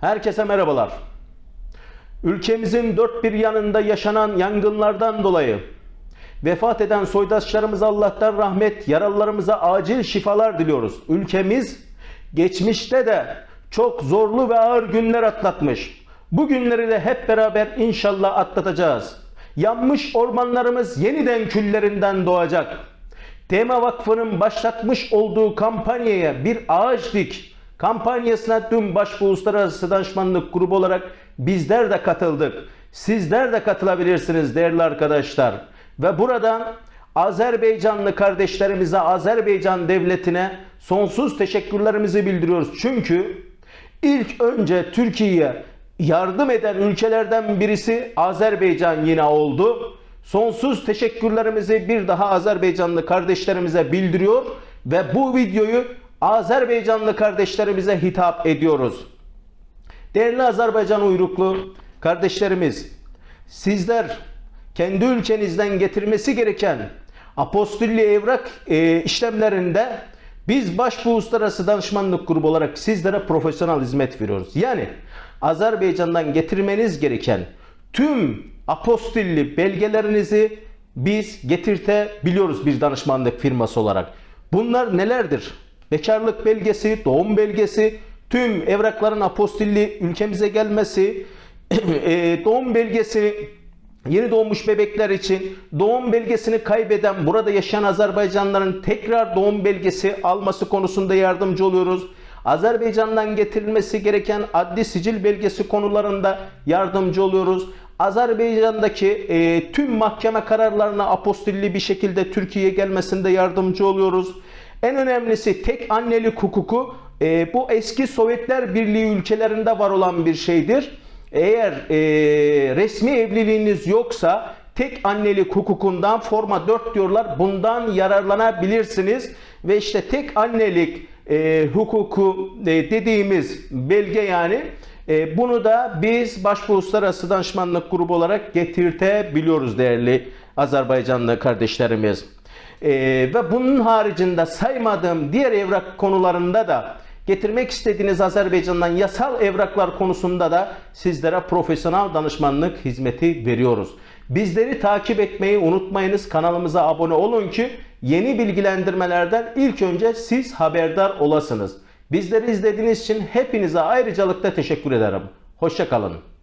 Herkese merhabalar. Ülkemizin dört bir yanında yaşanan yangınlardan dolayı vefat eden soydaşlarımıza Allah'tan rahmet, yaralılarımıza acil şifalar diliyoruz. Ülkemiz geçmişte de çok zorlu ve ağır günler atlatmış. Bu günleri de hep beraber inşallah atlatacağız. Yanmış ormanlarımız yeniden küllerinden doğacak. Tema Vakfı'nın başlatmış olduğu kampanyaya bir ağaç dik kampanyasına tüm Başbuğ Uluslararası Danışmanlık Grubu olarak bizler de katıldık. Sizler de katılabilirsiniz değerli arkadaşlar. Ve buradan Azerbaycanlı kardeşlerimize, Azerbaycan devletine sonsuz teşekkürlerimizi bildiriyoruz. Çünkü ilk önce Türkiye'ye yardım eden ülkelerden birisi Azerbaycan yine oldu. Sonsuz teşekkürlerimizi bir daha Azerbaycanlı kardeşlerimize bildiriyor ve bu videoyu Azerbaycanlı kardeşlerimize hitap ediyoruz. Değerli Azerbaycan uyruklu kardeşlerimiz, sizler kendi ülkenizden getirmesi gereken apostolli evrak e, işlemlerinde biz Başbuğ Uluslararası Danışmanlık Grubu olarak sizlere profesyonel hizmet veriyoruz. Yani Azerbaycan'dan getirmeniz gereken tüm apostilli belgelerinizi biz getirtebiliyoruz bir danışmanlık firması olarak. Bunlar nelerdir? Bekarlık belgesi, doğum belgesi, tüm evrakların apostilli ülkemize gelmesi, e, doğum belgesi, yeni doğmuş bebekler için doğum belgesini kaybeden burada yaşayan Azerbaycanlıların tekrar doğum belgesi alması konusunda yardımcı oluyoruz. Azerbaycan'dan getirilmesi gereken adli sicil belgesi konularında yardımcı oluyoruz. Azerbaycan'daki e, tüm mahkeme kararlarına apostilli bir şekilde Türkiye'ye gelmesinde yardımcı oluyoruz. En önemlisi tek annelik hukuku e, bu eski Sovyetler Birliği ülkelerinde var olan bir şeydir. Eğer e, resmi evliliğiniz yoksa tek annelik hukukundan forma 4 diyorlar bundan yararlanabilirsiniz. Ve işte tek annelik e, hukuku e, dediğimiz belge yani e, bunu da biz Başbuğ Uluslararası Danışmanlık Grubu olarak getirtebiliyoruz değerli Azerbaycanlı kardeşlerimiz. E, ve bunun haricinde saymadığım diğer evrak konularında da getirmek istediğiniz Azerbaycan'dan yasal evraklar konusunda da sizlere profesyonel danışmanlık hizmeti veriyoruz. Bizleri takip etmeyi unutmayınız. Kanalımıza abone olun ki yeni bilgilendirmelerden ilk önce siz haberdar olasınız. Bizleri izlediğiniz için hepinize ayrıcalıkta teşekkür ederim. Hoşçakalın.